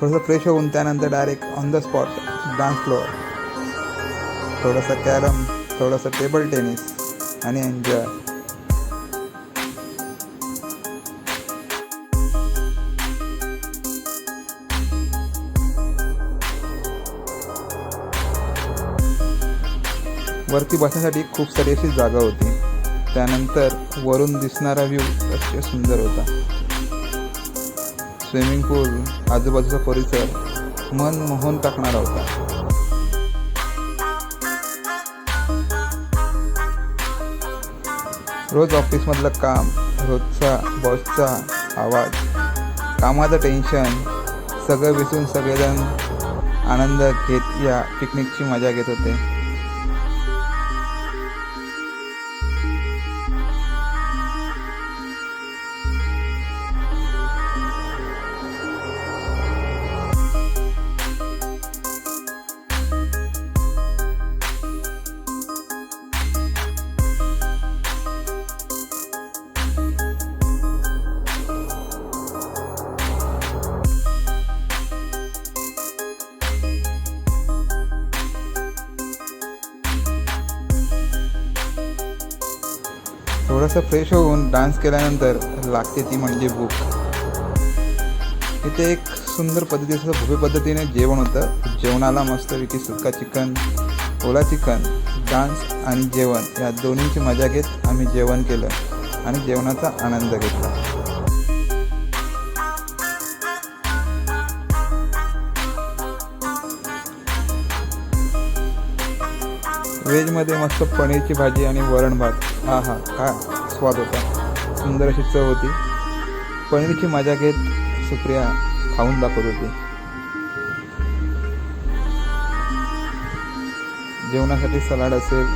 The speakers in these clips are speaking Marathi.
थोडंसं फ्रेश होऊन त्यानंतर direct on the spot dance floor थोडंसं कॅरम थोडंसं टेबल टेनिस आणि एन्जॉय वरती बसण्यासाठी खूप सारी अशी जागा होती. त्यानंतर वरून दिसणारा व्ह्यू अतिशय सुंदर होता. स्विमिंग पूल आजूबाजूचा परिसर मन मोहून टाकणारा होता. रोज ऑफिसमधलं काम रोजचा बॉसचा आवाज कामाचं टेन्शन सगळं विसरून सगळेजण आनंद घेत या पिकनिकची मजा घेत होते. थोडंसं फ्रेश होऊन डान्स केल्यानंतर लागते ती म्हणजे भूक इथे एक सुंदर पद्धतीचं भव्य पद्धतीने जेवण होतं. जेवणाला मस्तपैकी सुक्का चिकन ओला चिकन डान्स आणि जेवण या दोन्हीची मजा घेत आम्ही जेवण केलं आणि जेवणाचा आनंद घेतला. व्हेजमध्ये मस्त पनीरची भाजी आणि वरण भात. हा हा काय स्वाद होता. सुंदर अशी चव होती. पनीरची मजा घेत सुप्रिया खाऊन दाखवत होती. जेवणासाठी सलाड असेल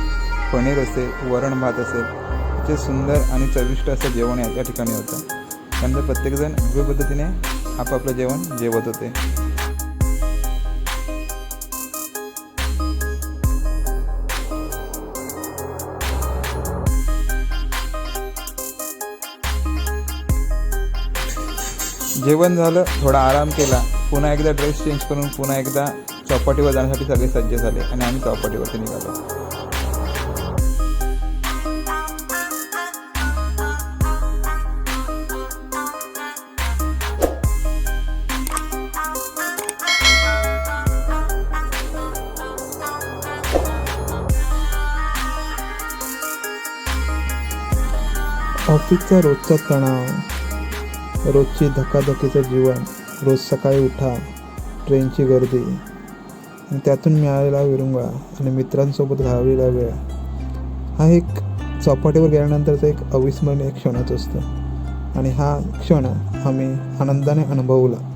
पनीर असेल वरण भात असेल ते सुंदर आणि चविष्ट असं जेवण या या ठिकाणी होतं. त्यानंतर प्रत्येकजण वेगळ्या पद्धतीने आपापलं जेवण जेवत होते. जेवण झालं थोडा आराम केला. पुन्हा एकदा ड्रेस चेंज करून पुन्हा एकदा चौपाटीवर जाण्यासाठी सगळे सज्ज झाले आणि आम्ही चौपाटीवरती निघालो. ऑफिसचा रोजचा तणाव. रोजची धकाधकीचं जीवन. रोज सकाळी उठा. ट्रेनची गर्दी. आणि त्यातून मिळालेला विरंगुळा आणि मित्रांसोबत घालवलेला वेळ. हा एक चौपाटीवर गेल्यानंतरचा एक अविस्मरणीय क्षणच असतो. आणि हा क्षण आम्ही आनंदाने अनुभवला.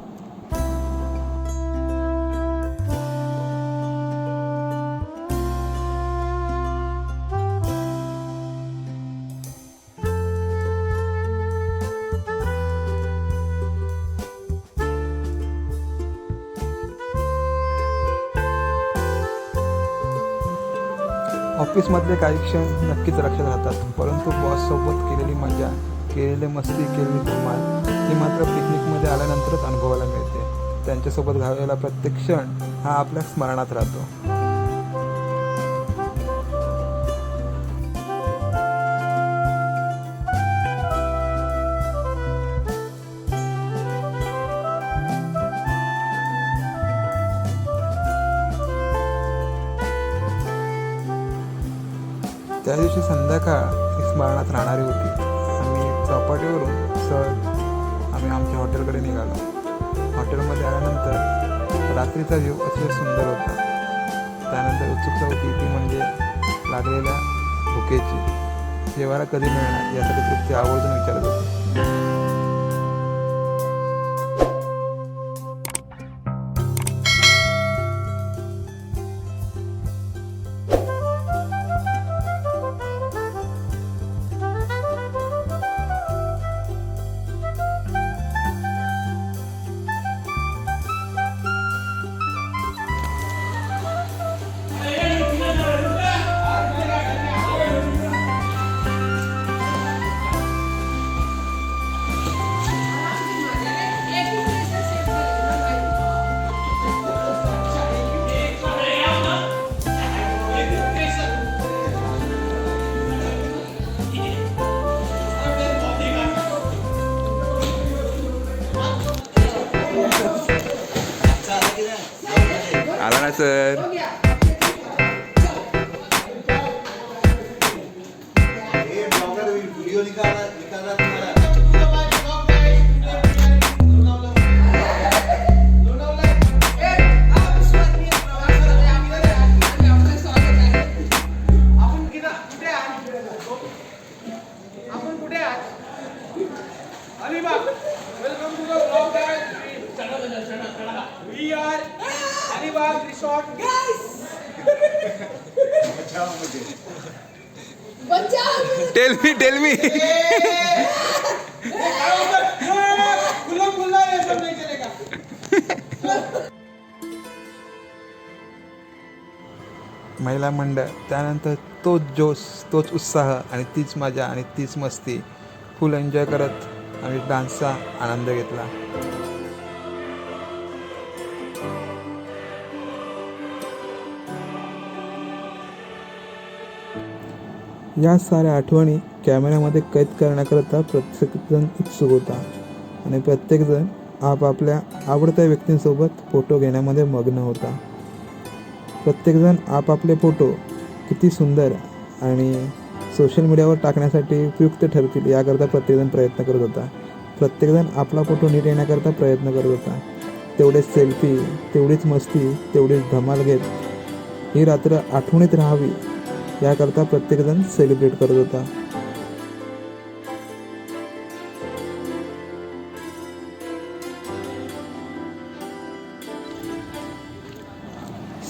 ऑफिसमधले काही क्षण नक्कीच लक्षात राहतात परंतु बॉससोबत केलेली मजा केलेले मस्ती केलेली धमाल ही मात्र पिकनिकमध्ये आल्यानंतरच अनुभवायला मिळते. त्यांच्यासोबत घालवलेला प्रत्येक क्षण हा आपल्या स्मरणात राहतो. बाळात राहणारी होती. आम्ही चौपाटीवरून सर आम्ही आमच्या हॉटेलकडे निघालो. हॉटेलमध्ये आल्यानंतर रात्रीचा व्ह्यू अतिशय सुंदर होता. त्यानंतर उत्सुकता होती ती म्हणजे लागलेल्या भुकेची जेवायला कधी मिळणार यासाठी तृप्ती आवर्जून विचारत होती. आला ना सर. आपण Alibag resort tell me tell me खुला खुला ये सब नहीं चलेगा महिला मंडळ त्यानंतर तोच जोश तोच उत्साह आणि तीच मजा आणि तीच मस्ती. फुल एन्जॉय करत आम्ही डान्सचा आनंद घेतला. या साऱ्या आठवणी कॅमेऱ्यामध्ये कैद करण्याकरता प्रत्येकजण उत्सुक होता. आणि प्रत्येकजण आपापल्या आवडत्या व्यक्तींसोबत फोटो घेण्यामध्ये मग्न होता. प्रत्येकजण आपापले फोटो किती सुंदर आणि सोशल मीडियावर टाकण्यासाठी उपयुक्त ठरतील याकरता प्रत्येकजण प्रयत्न करत होता. प्रत्येकजण आपला फोटो नीट येण्याकरता प्रयत्न करत होता. तेवढेच सेल्फी तेवढीच मस्ती तेवढीच धमाल घेत ही रात्र आठवणीत राहावी याकरता प्रत्येकजण सेलिब्रेट करत होता.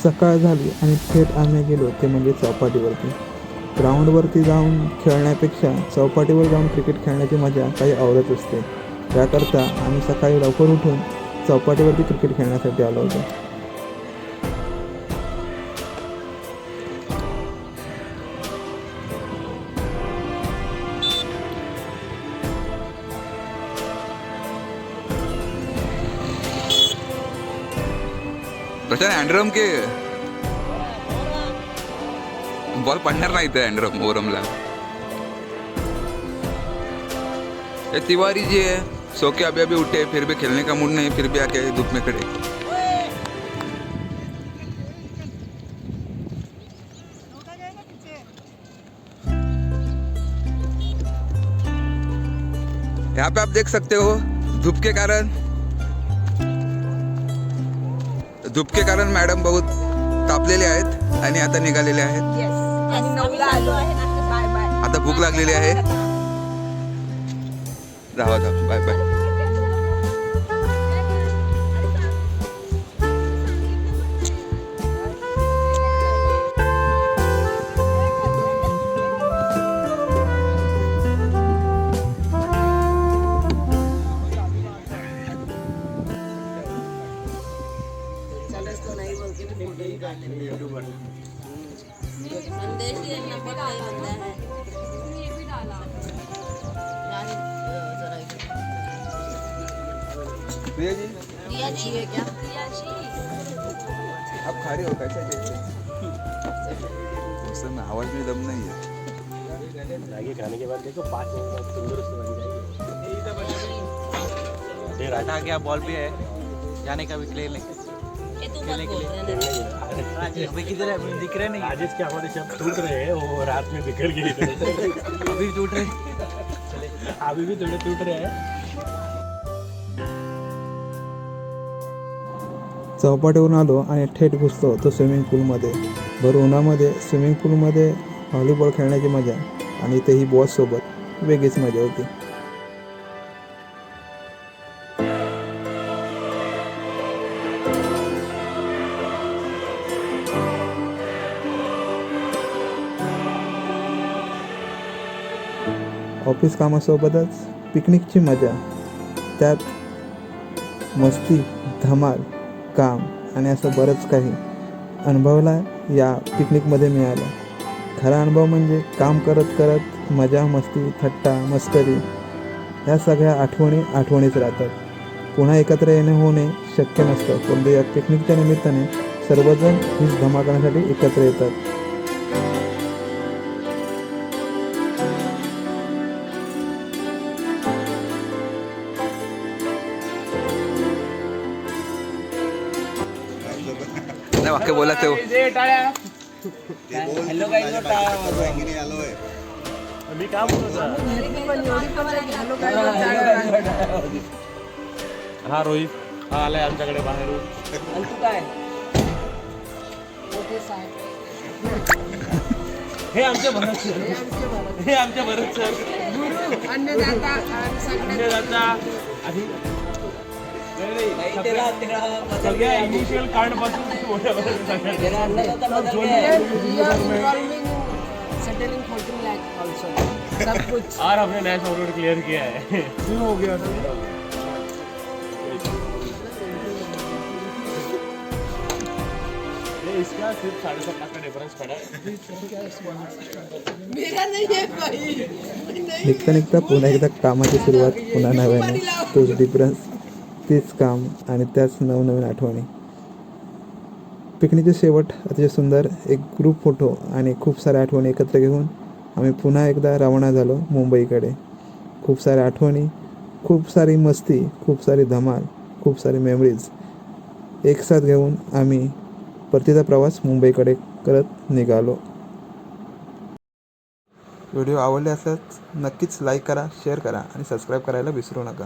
सकाळ झाली आणि थेट आम्ही गेलो ते म्हणजे चौपाटीवरती. ग्राउंडवरती जाऊन खेळण्यापेक्षा चौपाटीवर जाऊन क्रिकेट खेळण्याची मजा काही आवडत असते. त्याकरता आम्ही सकाळी लवकर उठून चौपाटीवरती क्रिकेट खेळण्यासाठी आलो होतो. प्रशांत अँड्रम के बॉल पडणार नाही ते अँड्रम ओरमला ये तिवारी जी है सो के अभी अभी उठे फिर भी खेलने का मूड नहीं फिर भी आके धूप में खड़े। यहाँ पे आप देख सकते हो धूप के कारण धूप के कारण मॅडम बहुत तापलेले आहेत आणि आता निघालेले आहेत. आणि नऊला आलो आहे. ना बाय बाय आता भूक लागलेली आहे. जावा जावा बाय बाय प्रिया जी। प्रिया जी है क्या? प्रिया जी। आप खा रहे हो कैसा मौसम में आवाज़ में दम नहीं है। मैगी खाने के बाद देखो पाँच मिनट बाद तंदुरुस्त बन जाएगी। देर हटा गया बॉल भी है। जाने का भी खेल नहीं। ये तू बोल रहे ना अभी किधर है? दिख रहे नहीं। राजेश के हमारे शब्द टूट रहे हैं वो रात में बिखर गए। थे अभी भी टूट रहे। अभी भी थोड़े टूट रहे हैं। चौपाटीवरून आलो आणि थेट घुसतो तो स्विमिंग पूलमध्ये. भर उन्हामध्ये स्विमिंग पूलमध्ये व्हॉलीबॉल खेळण्याची मजा आणि तेही बॉससोबत वेगळीच मजा होती. ऑफिस कामासोबतच पिकनिकची मजा. त्यात मस्ती धमाल काम आणि असं बरंच काही अनुभवला या पिकनिकमध्ये मिळालं. खरा अनुभव म्हणजे काम करत करत मजा मस्ती थट्टा मस्करी ह्या सगळ्या आठवणी आठवणीच राहतात. पुन्हा एकत्र येणे होणे शक्य नसतं. परंतु या पिकनिकच्या निमित्ताने सर्वजण हीच धमाकण्यासाठी एकत्र येतात. त्यांना वाक्य हो. मी काम बोलत हा रोहित हा आलाय आमच्याकडे बाहेरून. हे आमचे भरत सर. हे आमचे भरत सर. अन्नदाता आणि सगळ्या इनिशियल कार्डपासून और हमने नया रोड क्लियर किया है. हो गया इसका सिर्फ साढ़े सात लाख का डिफरेंस पड़ा है. निघता निघता पुन्हा एकदा कामाची सुरुवात पुन्हा नव्याने. तोच डिफरन्स तेच काम आणि त्याच नवनवीन आठवणी. पिकनिकचे शेवट अतिशय सुंदर एक ग्रुप फोटो आणि खूप साऱ्या आठवणी एकत्र घेऊन आम्ही पुन्हा एकदा रवाना झालो मुंबईकडे. खूप साऱ्या आठवणी खूप सारी मस्ती खूप सारी धमाल खूप सारी मेमरीज एकसाथ घेऊन आम्ही परतीचा प्रवास मुंबईकडे करत निघालो. व्हिडिओ आवडले असल्यास नक्कीच लाईक करा शेअर करा आणि सबस्क्राईब करायला विसरू नका.